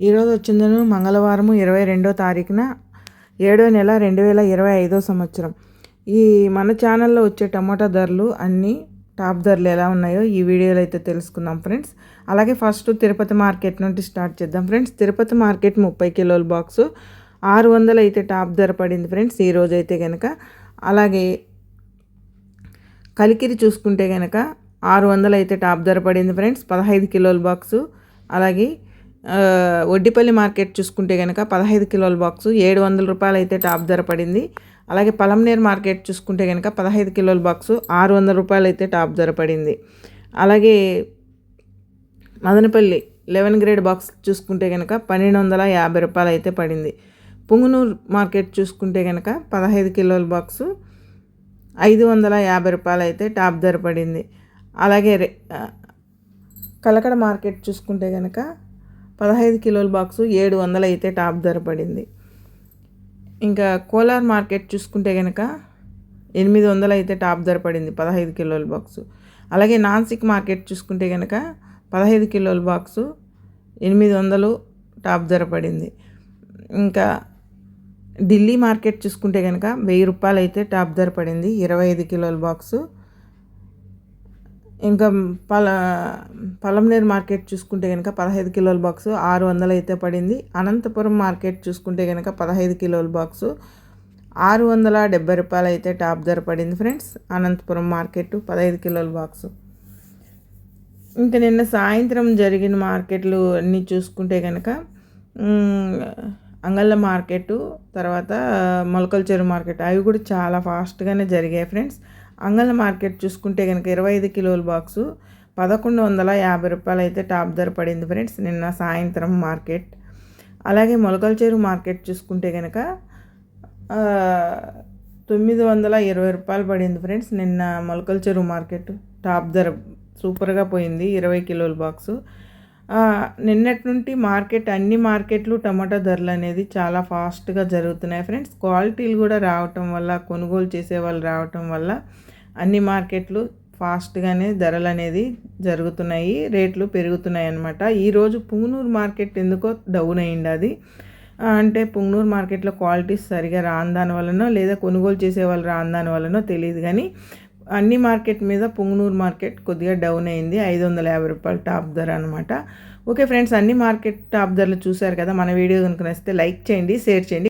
ఈరోజు వచ్చిందను మంగళవారము ఇరవై రెండో తారీఖున ఏడో నెల రెండు వేల ఇరవై ఐదో సంవత్సరం. ఈ మన ఛానల్లో వచ్చే టమాటా ధరలు అన్నీ టాప్ ధరలు ఎలా ఉన్నాయో ఈ వీడియోలో అయితే తెలుసుకుందాం ఫ్రెండ్స్. అలాగే ఫస్ట్ తిరుపతి మార్కెట్ నుండి స్టార్ట్ చేద్దాం ఫ్రెండ్స్. తిరుపతి మార్కెట్ ముప్పై కిలోల బాక్సు ఆరు వందలు అయితే టాప్ ధర పడింది ఫ్రెండ్స్ ఈరోజు అయితే కనుక అలాగే కలికిరి చూసుకుంటే కనుక ఆరు వందలు అయితే టాప్ ధర పడింది ఫ్రెండ్స్ పదహైదు కిలోల బాక్సు. అలాగే వడ్డిపల్లి మార్కెట్ చూసుకుంటే కనుక పదహైదు కిలోల బాక్సు ఏడు వందల రూపాయలు అయితే టాప్ ధర పడింది. అలాగే పలంనేరు మార్కెట్ చూసుకుంటే కనుక పదహైదు కిలోల బాక్సు ఆరు వందల రూపాయలు అయితే టాప్ ధర పడింది. అలాగే మదనపల్లి లెవెన్ గ్రేడ్ బాక్స్ చూసుకుంటే కనుక పన్నెండు వందల యాభై రూపాయలు అయితే పడింది. పుంగునూరు మార్కెట్ చూసుకుంటే కనుక పదహైదు కిలోల బాక్సు ఐదు వందల యాభై రూపాయలు అయితే టాప్ ధర పడింది. అలాగే కలకడ మార్కెట్ చూసుకుంటే కనుక పదహైదు కిలోల బాక్సు ఏడు వందలు అయితే టాప్ ధర పడింది. ఇంకా కోలార్ మార్కెట్ చూసుకుంటే కనుక ఎనిమిది వందలు అయితే టాప్ ధర పడింది పదహైదు కిలోల బాక్సు. అలాగే నాన్సిక్ మార్కెట్ చూసుకుంటే కనుక పదహైదు కిలోల బాక్సు ఎనిమిది వందలు టాప్ ధర పడింది. ఇంకా ఢిల్లీ మార్కెట్ చూసుకుంటే కనుక వెయ్యి రూపాయలు అయితే టాప్ ధర పడింది. ఇరవై ఐదు కిలోల బాక్సు ఇంకా పల పలంనేరు మార్కెట్ చూసుకుంటే కనుక పదహైదు కిలోల బాక్స్ ఆరు వందలు అయితే పడింది. అనంతపురం మార్కెట్ చూసుకుంటే కనుక పదహైదు కిలోల బాక్సు ఆరు వందల డెబ్బై రూపాయలు అయితే టాప్ ధర పడింది ఫ్రెండ్స్. అనంతపురం మార్కెట్ పదహైదు కిలోల బాక్సు. ఇంకా నిన్న సాయంత్రం జరిగిన మార్కెట్లు అన్నీ చూసుకుంటే కనుక అంగళ్ళ మార్కెట్ తర్వాత మొలకల చెరువు మార్కెట్ అవి కూడా చాలా ఫాస్ట్గానే జరిగాయి ఫ్రెండ్స్. అంగళ్ళ మార్కెట్ చూసుకుంటే కనుక ఇరవై ఐదు కిలోల బాక్సు పదకొండు వందల యాభై రూపాయలు అయితే టాప్ ధర పడింది ఫ్రెండ్స్ నిన్న సాయంత్రం మార్కెట్. అలాగే మొలకల చెరువు మార్కెట్ చూసుకుంటే కనుక తొమ్మిది వందల ఇరవై రూపాయలు పడింది ఫ్రెండ్స్ నిన్న మొలకల చెరువు మార్కెట్. టాప్ ధర సూపర్గా పోయింది ఇరవై కిలోల బాక్సు. నిన్నటి నుండి మార్కెట్ అన్ని మార్కెట్లు టమాటా ధరలు అనేది చాలా ఫాస్ట్గా జరుగుతున్నాయి ఫ్రెండ్స్. క్వాలిటీలు కూడా రావటం వల్ల కొనుగోలు చేసే వాళ్ళు రావటం వల్ల అన్ని మార్కెట్లు ఫాస్ట్గానే ధరలు అనేది జరుగుతున్నాయి రేట్లు పెరుగుతున్నాయి అన్నమాట. ఈరోజు పుంగనూరు మార్కెట్ ఎందుకో డౌన్ అయింది అది. అంటే పుంగనూరు మార్కెట్లో క్వాలిటీస్ సరిగా రాని దాని వలనో లేదా కొనుగోలు చేసే వాళ్ళు రాని దాని వలనో తెలియదు కానీ అన్ని మార్కెట్ మీద పుంగనూరు మార్కెట్ కొద్దిగా డౌన్ అయింది ఐదు వందల యాభై రూపాయలు టాప్ ధర అనమాట ఓకే ఫ్రెండ్స్ అన్ని మార్కెట్ టాప్ ధరలు చూశారు కదా మన వీడియో కనుక నచ్చితే లైక్ చేయండి షేర్ చేయండి.